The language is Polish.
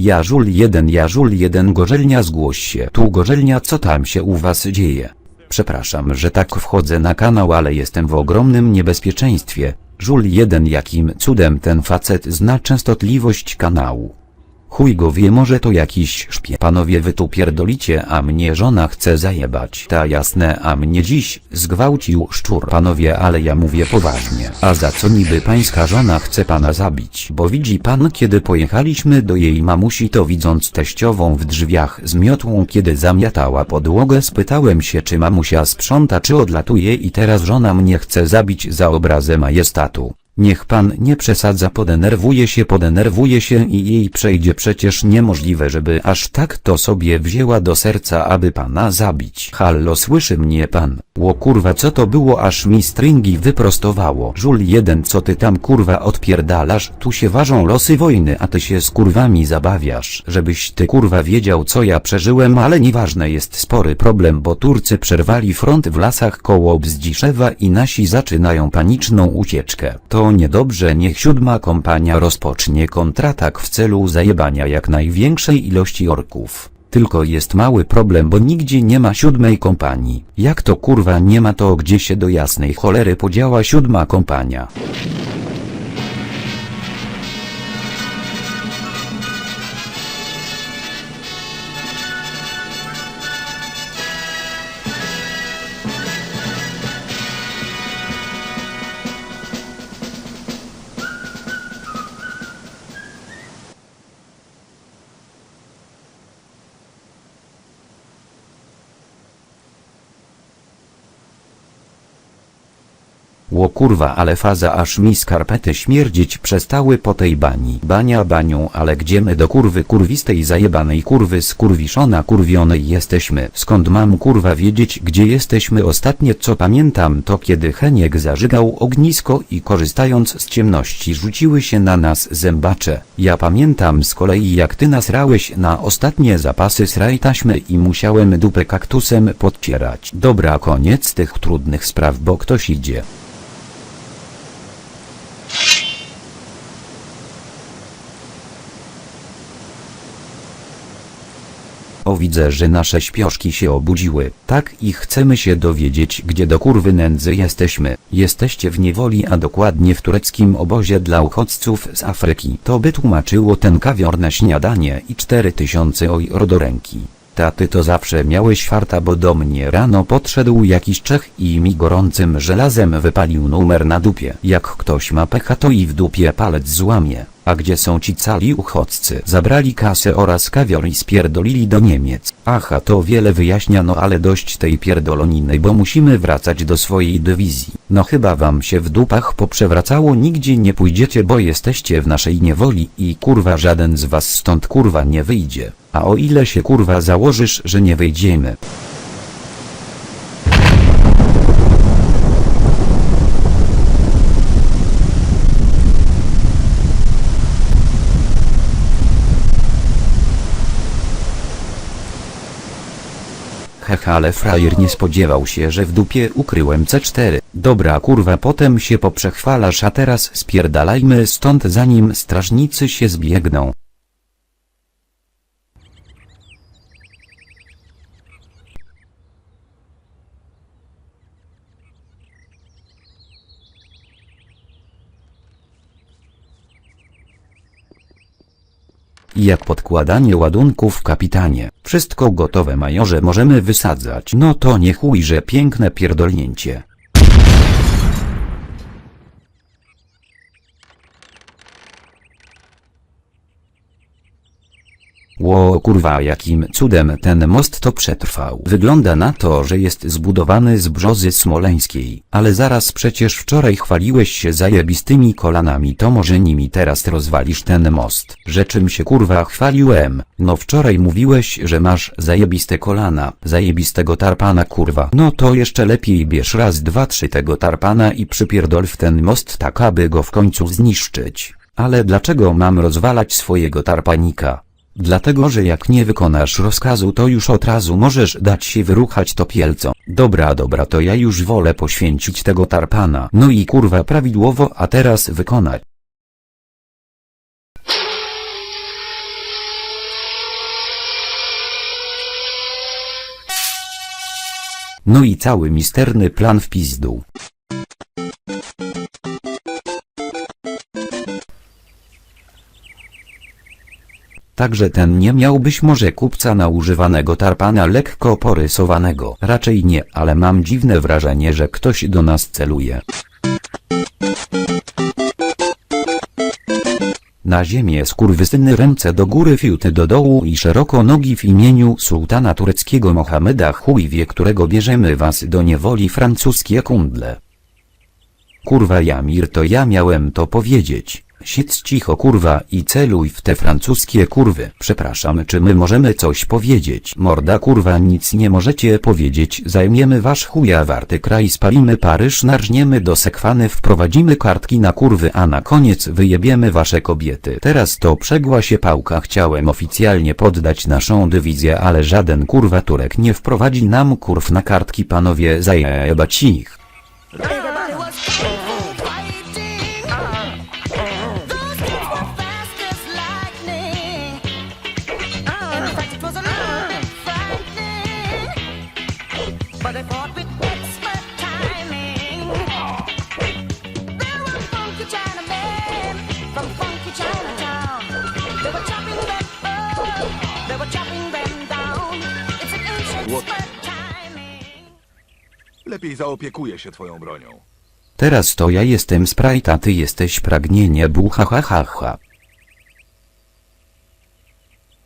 Ja żul jeden, ja żul jeden, gorzelnia zgłoś się. Tu gorzelnia, co tam się u was dzieje? Przepraszam, że tak wchodzę na kanał, ale jestem w ogromnym niebezpieczeństwie. Żul jeden, jakim cudem ten facet zna częstotliwość kanału. Chuj go wie, może to jakiś szpie. Panowie wy tu pierdolicie, a mnie żona chce zajebać. Ta jasne, a mnie dziś zgwałcił szczur. Panowie, ale ja mówię poważnie. A za co niby pańska żona chce pana zabić? Bo widzi pan, kiedy pojechaliśmy do jej mamusi, to widząc teściową w drzwiach z miotłą, kiedy zamiatała podłogę, spytałem się, czy mamusia sprząta, czy odlatuje i teraz żona mnie chce zabić za obrazę majestatu. Niech pan nie przesadza, podenerwuje się, podenerwuje się i jej przejdzie przecież niemożliwe, żeby aż tak to sobie wzięła do serca, aby pana zabić. Hallo, słyszy mnie pan? Ło kurwa, co to było, aż mi stringi wyprostowało. Żul jeden, co ty tam kurwa odpierdalasz? Tu się ważą losy wojny, a ty się z kurwami zabawiasz. Żebyś ty kurwa wiedział, co ja przeżyłem, ale nieważne jest spory problem, bo Turcy przerwali front w lasach koło Bzdziszewa i nasi zaczynają paniczną ucieczkę. To niedobrze, niech siódma kompania rozpocznie kontratak w celu zajebania jak największej ilości orków. Tylko jest mały problem, bo nigdzie nie ma siódmej kompanii. Jak to kurwa nie ma to gdzie się do jasnej cholery podziała siódma kompania? Ło kurwa ale faza aż mi skarpety śmierdzić przestały po tej bani. Bania banią ale gdzie my do kurwy kurwistej zajebanej kurwy skurwiszona kurwionej jesteśmy. Skąd mam kurwa wiedzieć gdzie jesteśmy ostatnie co pamiętam to kiedy Heniek zażygał ognisko i korzystając z ciemności rzuciły się na nas zębacze. Ja pamiętam z kolei jak ty nasrałeś na ostatnie zapasy sraj taśmy i musiałem dupę kaktusem podcierać. Dobra koniec tych trudnych spraw bo ktoś idzie. Widzę, że nasze śpioszki się obudziły. Tak i chcemy się dowiedzieć, gdzie do kurwy nędzy jesteśmy. Jesteście w niewoli, a dokładnie w tureckim obozie dla uchodźców z Afryki. To by tłumaczyło ten kawior na śniadanie i 4000 ojro do ręki. Taty to zawsze miałeś farta, bo do mnie rano podszedł jakiś Czech i mi gorącym żelazem wypalił numer na dupie. Jak ktoś ma pecha to i w dupie palec złamie. A gdzie są ci cali uchodźcy? Zabrali kasę oraz kawior i spierdolili do Niemiec. Aha, to wiele wyjaśnia, no ale dość tej pierdoloniny, bo musimy wracać do swojej dywizji. No chyba wam się w dupach poprzewracało, nigdzie nie pójdziecie, bo jesteście w naszej niewoli i kurwa żaden z was stąd kurwa nie wyjdzie. A o ile się kurwa założysz, że nie wyjdziemy? Hehe, ale frajer nie spodziewał się, że w dupie ukryłem C4. Dobra kurwa, potem się poprzechwalasz, a teraz spierdalajmy stąd zanim strażnicy się zbiegną. Jak podkładanie ładunków kapitanie. Wszystko gotowe majorze możemy wysadzać. No to nie chujże piękne pierdolnięcie. Ło kurwa jakim cudem ten most to przetrwał. Wygląda na to, że jest zbudowany z brzozy smoleńskiej. Ale zaraz przecież wczoraj chwaliłeś się zajebistymi kolanami to może nimi teraz rozwalisz ten most. Że czym się kurwa chwaliłem? No wczoraj mówiłeś, że masz zajebiste kolana, zajebistego tarpana kurwa. No to jeszcze lepiej bierz raz dwa trzy tego tarpana i przypierdol w ten most tak aby go w końcu zniszczyć. Ale dlaczego mam rozwalać swojego tarpanika? Dlatego, że jak nie wykonasz rozkazu to już od razu możesz dać się wyruchać topielco. Dobra dobra to ja już wolę poświęcić tego tarpana. No i kurwa prawidłowo a teraz wykonać. No i cały misterny plan w pizdu. Także ten nie miał być może kupca na używanego tarpana lekko porysowanego. Raczej nie, ale mam dziwne wrażenie, że ktoś do nas celuje. Na ziemię skurwysyny ręce do góry fiuty do dołu i szeroko nogi w imieniu sułtana tureckiego Mohameda chujwie którego bierzemy was do niewoli francuskie kundle. Kurwa Jamir to ja miałem to powiedzieć. Siedź cicho kurwa i celuj w te francuskie kurwy. Przepraszam czy my możemy coś powiedzieć? Morda kurwa nic nie możecie powiedzieć. Zajmiemy wasz chuja warty kraj spalimy Paryż narżniemy do sekwany wprowadzimy kartki na kurwy a na koniec wyjebiemy wasze kobiety. Teraz to przegła się pałka chciałem oficjalnie poddać naszą dywizję ale żaden kurwa Turek nie wprowadzi nam kurw na kartki panowie zajebać ich. Lepiej zaopiekuję się twoją bronią. Teraz to ja jestem Sprite a ty jesteś pragnienie bucha ha ha ha.